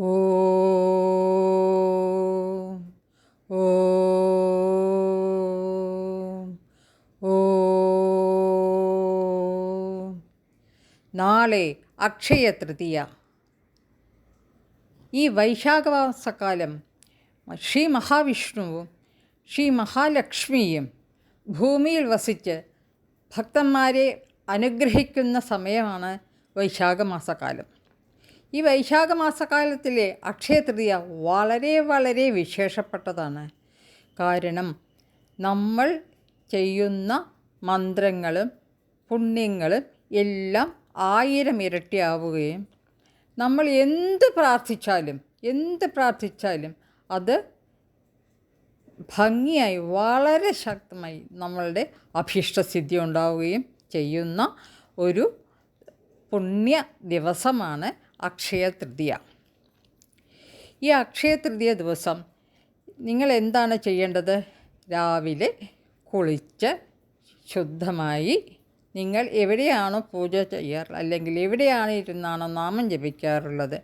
ഓ നാളെ അക്ഷയ തൃതീയ. ഈ വൈശാഖമാസക്കാലം ശ്രീ മഹാവിഷ്ണുവും ശ്രീ മഹാലക്ഷ്മിയും ഭൂമിയിൽ വസിച്ച് ഭക്തന്മാരെ അനുഗ്രഹിക്കുന്ന സമയമാണ് വൈശാഖമാസക്കാലം. ഈ വൈശാഖ മാസകാലത്തിലെ അക്ഷയതൃതീയ വളരെ വളരെ വിശേഷപ്പെട്ടതാണ്. കാരണം നമ്മൾ ചെയ്യുന്ന മന്ത്രങ്ങളും പുണ്യങ്ങളും എല്ലാം ആയിരം ഇരട്ടിയാവുകയും നമ്മൾ എന്ത് പ്രാർത്ഥിച്ചാലും എന്ത് പ്രാർത്ഥിച്ചാലും അത് ഭംഗിയായി വളരെ ശക്തമായി നമ്മളുടെ അഭീഷ്ടസിദ്ധി ഉണ്ടാവുകയും ചെയ്യുന്ന ഒരു പുണ്യ ദിവസമാണ് അക്ഷയ തൃതീയ ഈ അക്ഷയ തൃതീയ ദിവസം നിങ്ങൾ എന്താണ് ചെയ്യേണ്ടത്? രാവിലെ കുളിച്ച് ശുദ്ധമായി നിങ്ങൾ എവിടെയാണോ പൂജ ചെയ്യാറ് അല്ലെങ്കിൽ എവിടെയാണ് ഇരുന്നാണോ നാമം ജപിക്കാറുള്ളത്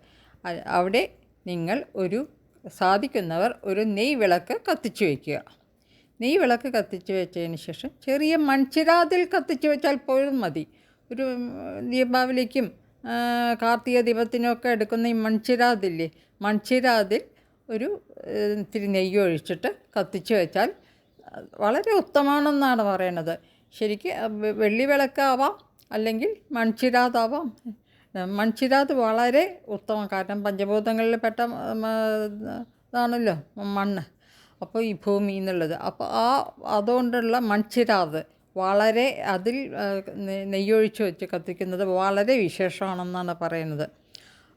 അവിടെ നിങ്ങൾ ഒരു സാധിക്കുന്നവർ ഒരു നെയ് വിളക്ക് കത്തിച്ചു വയ്ക്കുക. നെയ് വിളക്ക് കത്തിച്ചു വെച്ചതിന് ശേഷം ചെറിയ മൺചിരാതിൽ കത്തിച്ചു വെച്ചാൽ പോലും മതി. ഒരു ദീപാവലിക്കും കാർത്തിക ദീപത്തിനൊക്കെ എടുക്കുന്ന ഈ മൺചിരാതില്ലേ? മൺചിരാതിൽ ഒരു ഇത്തിരി നെയ്യ് ഒഴിച്ചിട്ട് കത്തിച്ച് വെച്ചാൽ വളരെ ഉത്തമമാണെന്നാണ് പറയണത്. ശരിക്ക് വെള്ളി വിളക്കാവാം അല്ലെങ്കിൽ മൺചിരാതാവാം. മൺചിരാത് വളരെ ഉത്തമം. കാരണം പഞ്ചഭൂതങ്ങളിൽ പെട്ട ഇതാണല്ലോ മണ്ണ്. അപ്പോൾ ഈ ഭൂമി എന്നുള്ളത്. അപ്പോൾ ആ അതുകൊണ്ടുള്ള മൺചിരാത് വളരെ അതിൽ നെയ്യൊഴിച്ച് വെച്ച് കത്തിക്കുന്നത് വളരെ വിശേഷമാണെന്നാണ് പറയുന്നത്.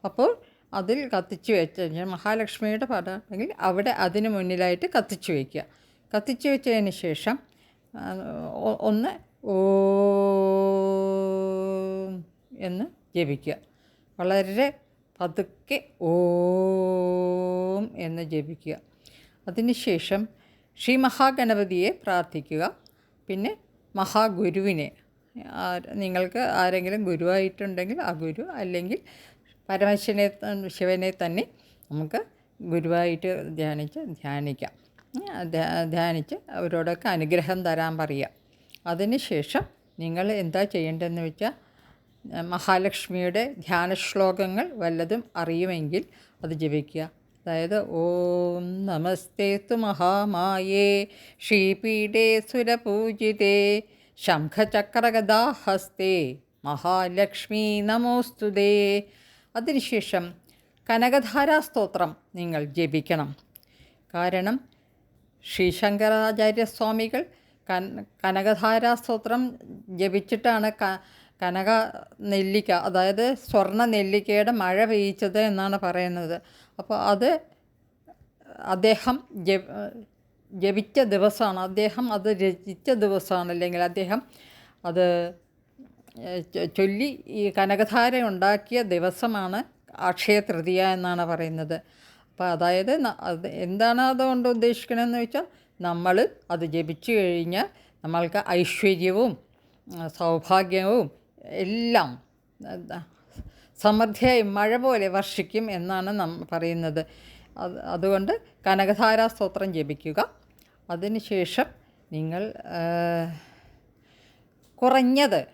അപ്പോൾ അതിൽ കത്തിച്ച് വെച്ച് കഴിഞ്ഞാൽ മഹാലക്ഷ്മിയുടെ പടമാണെങ്കിൽ അവിടെ അതിന് മുന്നിലായിട്ട് കത്തിച്ച് വയ്ക്കുക കത്തിച്ച് വെച്ചതിന് ശേഷം ഒന്ന് ഓ എന്ന് ജപിക്കുക. വളരെ പതുക്കെ ഓം എന്ന് ജപിക്കുക. അതിനുശേഷം ശ്രീ മഹാഗണപതിയെ പ്രാർത്ഥിക്കുക. പിന്നെ മഹാഗുരുവിനെ. നിങ്ങൾക്ക് ആരെങ്കിലും ഗുരുവായിട്ടുണ്ടെങ്കിൽ ആ ഗുരു അല്ലെങ്കിൽ പരമശിവനെ ശിവനെ തന്നെ നമുക്ക് ഗുരുവായിട്ട് ധ്യാനിച്ച് ധ്യാനിക്കാം. ധ്യാനിച്ച് അവരോടൊക്കെ അനുഗ്രഹം തരാൻ പറയുക. അതിനുശേഷം നിങ്ങൾ എന്താ ചെയ്യേണ്ടതെന്ന് വെച്ചാൽ മഹാലക്ഷ്മിയുടെ ധ്യാന ശ്ലോകങ്ങൾ വല്ലതും അറിയുമെങ്കിൽ അത് ജപിക്കുക. അതായത് ഓം തു മഹാമായേ ശ്രീപീഠേ സുരപൂജിതേ ശംഖചക്രഗദാഹസ്തേ മഹാലക്ഷ്മി നമോസ്തുതേ അതിനുശേഷം കനകധാരാ സ്തോത്രം നിങ്ങൾ ജപിക്കണം. കാരണം ശ്രീ ശങ്കരാചാര്യസ്വാമികൾ കൻ കനകധാരാ സ്തോത്രം ജപിച്ചിട്ടാണ് ക കനക നെല്ലിക്ക അതായത് സ്വർണ നെല്ലിക്കയുടെ മഴ പെയ്യിച്ചത് എന്നാണ് പറയുന്നത്. അപ്പോൾ അത് അദ്ദേഹം ജപ ജപിച്ച ദിവസമാണ്. അദ്ദേഹം അത് രചിച്ച ദിവസമാണ്. അല്ലെങ്കിൽ അദ്ദേഹം അത് ചൊല്ലി ഈ കനകധാര ഉണ്ടാക്കിയ ദിവസമാണ് അക്ഷയ തൃതീയ എന്നാണ് പറയുന്നത്. അപ്പോൾ അതായത് അത് എന്താണ് അതുകൊണ്ട് ഉദ്ദേശിക്കണമെന്ന് വെച്ചാൽ നമ്മൾ അത് ജപിച്ചു കഴിഞ്ഞാൽ നമ്മൾക്ക് ഐശ്വര്യവും സൗഭാഗ്യവും എല്ലാം സമൃദ്ധിയായി മഴ പോലെ വർഷിക്കും എന്നാണ് നം പറയുന്നത്. അത് അതുകൊണ്ട് കനകധാരാ സ്തോത്രം ജപിക്കുക. അതിനുശേഷം നിങ്ങൾ കുറഞ്ഞത്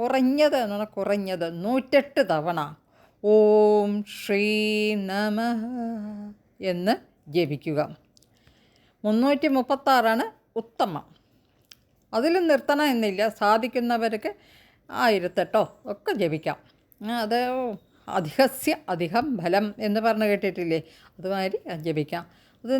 കുറഞ്ഞത് എന്ന് പറഞ്ഞാൽ കുറഞ്ഞത് നൂറ്റെട്ട് തവണ ഓം ശ്രീ നമ എന്ന് ജപിക്കുക. മുന്നൂറ്റി മുപ്പത്താറാണ് ഉത്തമം. അതിലും നിർത്തണം എന്നില്ല. സാധിക്കുന്നവർക്ക് ആയിരത്തെട്ടോ. ഒക്കെ ജപിക്കാം. അത് അധികസ്യ അധികം ഫലം എന്ന് പറഞ്ഞ് കേട്ടിട്ടില്ലേ? അതുമാതിരി ജപിക്കാം. അത്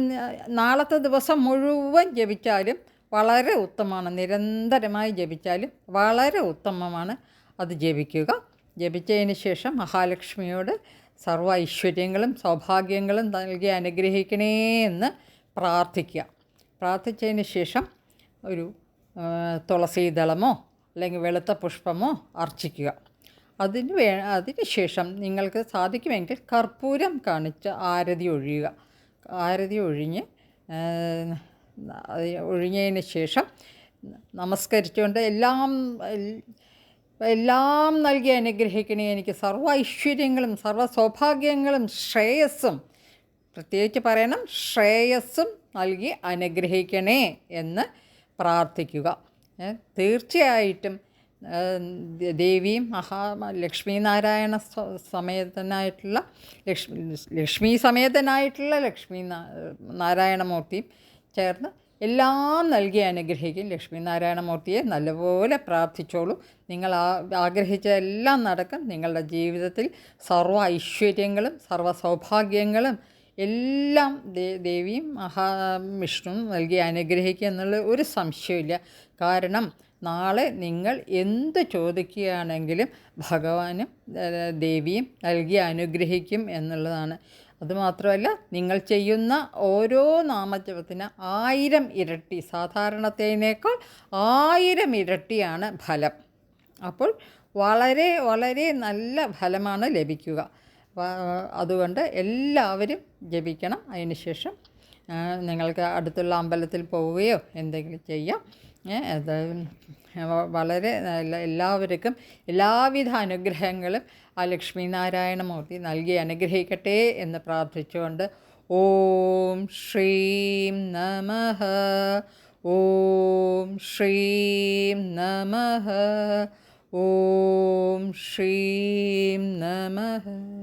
നാളത്തെ ദിവസം മുഴുവൻ ജപിച്ചാലും വളരെ ഉത്തമമാണ്. നിരന്തരമായി ജപിച്ചാലും വളരെ ഉത്തമമാണ് അത് ജപിക്കുക. ജപിച്ചതിന് ശേഷം മഹാലക്ഷ്മിയോട് സർവ ഐശ്വര്യങ്ങളും സൗഭാഗ്യങ്ങളും നൽകി അനുഗ്രഹിക്കണേ എന്ന് പ്രാർത്ഥിക്കുക. പ്രാർത്ഥിച്ചതിന് ശേഷം ഒരു തുളസീദളമോ അല്ലെങ്കിൽ വെളുത്ത പുഷ്പമോ അർച്ചിക്കുക. അതിന് വേ അതിന് ശേഷം നിങ്ങൾക്ക് സാധിക്കുമെങ്കിൽ കർപ്പൂരം കാണിച്ച് ആരതി ഒഴിയുക. ആരതി ഒഴിഞ്ഞ് ഒഴിഞ്ഞതിന് ശേഷം നമസ്കരിച്ചുകൊണ്ട് എല്ലാം എല്ലാം നൽകി അനുഗ്രഹിക്കണേ. എനിക്ക് സർവ ഐശ്വര്യങ്ങളും സർവ സൗഭാഗ്യങ്ങളും ശ്രേയസ്സും പ്രത്യേകിച്ച് പറയണം ശ്രേയസ്സും നൽകി അനുഗ്രഹിക്കണേ എന്ന് പ്രാർത്ഥിക്കുക. തീർച്ചയായിട്ടും. ദേവിയും മഹാ ലക്ഷ്മി നാരായണ സമേതനായിട്ടുള്ള ലക്ഷ്മി ലക്ഷ്മി സമേതനായിട്ടുള്ള ലക്ഷ്മി നാരായണമൂർത്തിയും ചേർന്ന് എല്ലാം നൽകി അനുഗ്രഹിക്കും. ലക്ഷ്മി നാരായണമൂർത്തിയെ നല്ലപോലെ പ്രാർത്ഥിച്ചോളൂ. നിങ്ങൾ ആഗ്രഹിച്ച എല്ലാം നടക്കും. നിങ്ങളുടെ ജീവിതത്തിൽ സർവ ഐശ്വര്യങ്ങളും സർവ സൗഭാഗ്യങ്ങളും എല്ലാം ദേവിയും മഹാവിഷ്ണുവും നൽകി അനുഗ്രഹിക്കുക എന്നുള്ള ഒരു സംശയമില്ല കാരണം നാളെ നിങ്ങൾ എന്ത് ചോദിക്കുകയാണെങ്കിലും ഭഗവാനും ദേവിയും നൽകി അനുഗ്രഹിക്കും എന്നുള്ളതാണ്. അതുമാത്രമല്ല നിങ്ങൾ ചെയ്യുന്ന ഓരോ നാമജപത്തിന് ആയിരം ഇരട്ടി സാധാരണത്തേനേക്കാൾ ആയിരം ഇരട്ടിയാണ് ഫലം. അപ്പോൾ വളരെ വളരെ നല്ല ഫലമാണ് ലഭിക്കുക. അതുകൊണ്ട് എല്ലാവരും ജപിക്കണം. അതിനുശേഷം നിങ്ങൾക്ക് അടുത്തുള്ള അമ്പലത്തിൽ പോവുകയോ എന്തെങ്കിലും ചെയ്യാം. അത് വളരെ എല്ലാവർക്കും എല്ലാവിധ അനുഗ്രഹങ്ങളും ആ ലക്ഷ്മീനാരായണ നാരായണമൂർത്തി നൽകി അനുഗ്രഹിക്കട്ടെ എന്ന് പ്രാർത്ഥിച്ചുകൊണ്ട് ഓം ശ്രീം നമ ഓം ശ്രീം നമ ഓം ശ്രീം നമഃ.